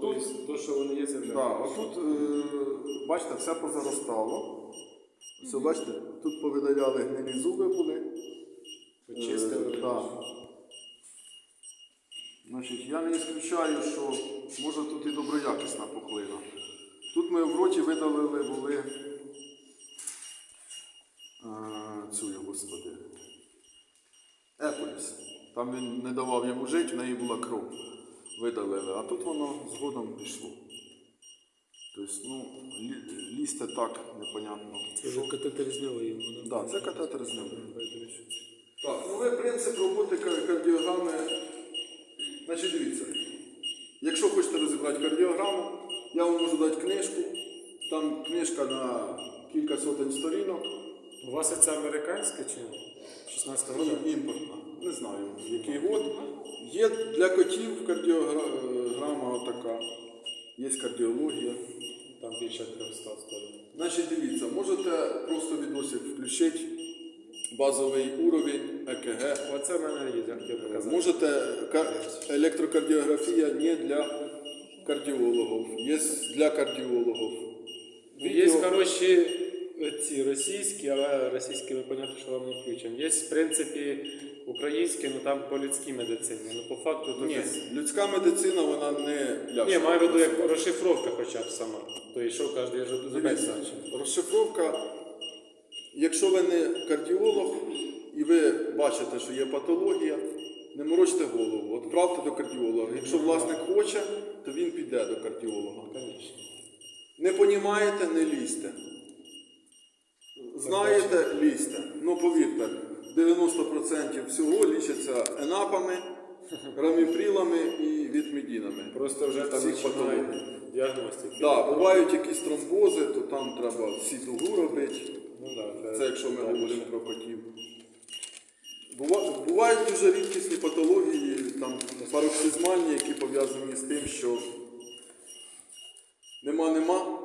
тобто, то, що вони є, це вже. Да, отут, е, бачите, все позаростало. Все, бачите, тут повидаляли гнилі зуби були. Почистили. Е, да. Значить, я не ісключаю, що може тут і доброякісна пухлина. Тут ми в роті видалили були е, цю, господи, Еполіс. Там він не давав йому жити, в неї була кров. Видалили, а тут воно згодом пішло. Тобто, ну, лізти так непонятно. Це вже катетер зняли йому. Да, це катетер з. Так, ну ви принцип роботи кардіограми. Значить, дивіться. Якщо хочете розібрати кардіограму, я вам можу дати книжку. Там книжка на кілька сотень сторінок. У вас це американське чи 16 Ні, року? імпортна. Не знаю, який год. Є для котів кардіограма отака. Є кардіологія. Там більше 300 сторін. Значить, дивіться, можете просто відосик включити базовий уровень ЕКГ. Оце в мене є, як я показав. Можете електрокардіографія не для кардіологів, є для кардіологів. Є хороші ці російські, але російські ви поняття, що вам не включимо. Є, в принципі, українські, ну там по людській медицині. Ну по факту то Ні, десь- людська медицина вона не для Ні, маю в виду як розшифровка хоча б сама. То і що кожен Дивіться, зубець розшифровка. Якщо ви не кардіолог і ви бачите, що є патологія, не морочте голову, відправте до кардіолога. Якщо власник хоче, то він піде до кардіолога. Звісно. Не понімаєте, не лізьте. Знаєте, лізьте. Ну повірте, 90% всього лічиться енапами, раміпрілами і вітмедінами. Просто вже там Всіх починають патологій. діагностики. Так, бувають якісь тромбози, то там треба всі дугу робити. Ну, да, Це якщо ми говоримо про котів. Бува- Бувають дуже рідкісні патології, там пароксизмальні, які пов'язані з тим, що нема-нема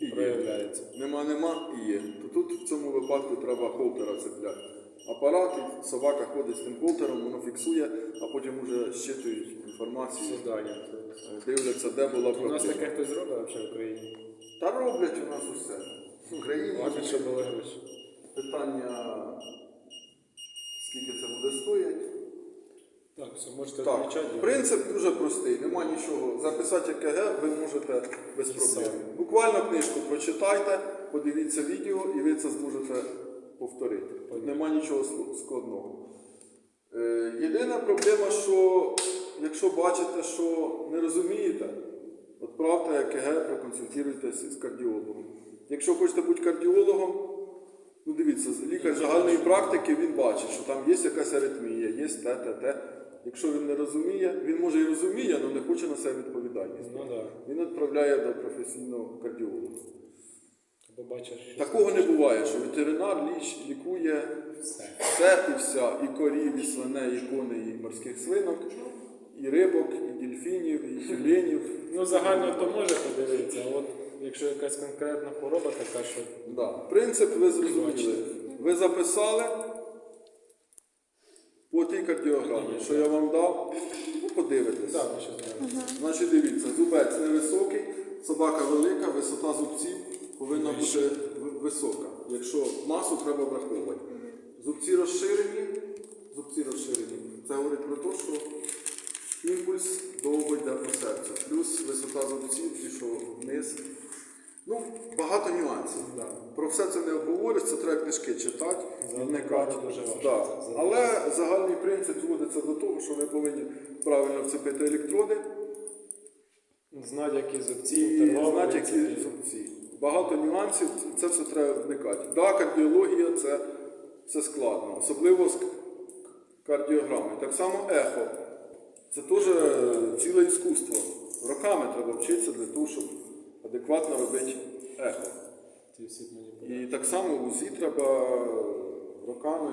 і є. проявляється. Нема, нема і є. То тут в цьому випадку треба холтера цепляти. Апарат, і собака ходить з тим холтером, воно фіксує, а потім вже щитують інформацію, е, дивляться, де була У нас таке хтось зробить взагалі в Україні. Та роблять у нас усе. В Україні Бачить, що були гроші. Все, можете Так, включати. принцип дуже простий, нема нічого. Записати ЕКГ ви можете без проблем. Буквально книжку прочитайте, подивіться відео і ви це зможете повторити. Тут нема нічого складного. Е, єдина проблема, що якщо бачите, що не розумієте, відправте ЕКГ, проконсультуйтесь з кардіологом. Якщо хочете бути кардіологом, Ну дивіться, лікар загальної практики він бачить, що там є якась аритмія, є те, те, те. Якщо він не розуміє, він може і розуміє, але не хоче на себе відповідальність. Ну так. Він відправляє до професійного кардіолога. Да. Побачиш, що Такого не буває, що ветеринар ліч, лікує все. все і вся, і корів, і свиней, і коней, і морських свинок, і рибок, і дельфінів, і тюленів. Ну, загально то може подивитися, а от якщо якась конкретна хвороба така, що Да. Принцип ви зрозуміли. Ви записали по тій кардіограмі, що я вам дав, ну подивитесь. так, ми ще знаємо. Значить, дивіться, зубець невисокий, собака велика, висота зубців повинна бути в- висока. Якщо масу треба враховувати. Зубці розширені, зубці розширені. Це говорить про те, що імпульс довго йде по серцю. Плюс висота зубців пішов вниз. Ну, багато нюансів. Да. Про все це не обговорюсь, це треба книжки читати і вникати. Да. Але загальний принцип зводиться до того, що ви повинні правильно вцепити електроди Знати, які зубці, і інтервали, знати, які зубці. Багато нюансів, це все треба вникати. Да, кардіологія це, це складно, особливо з кардіограмою. Так само ехо. Це теж ціле іскусство. Роками треба вчитися для того, щоб адекватно робити ехо. І так само УЗІ треба роками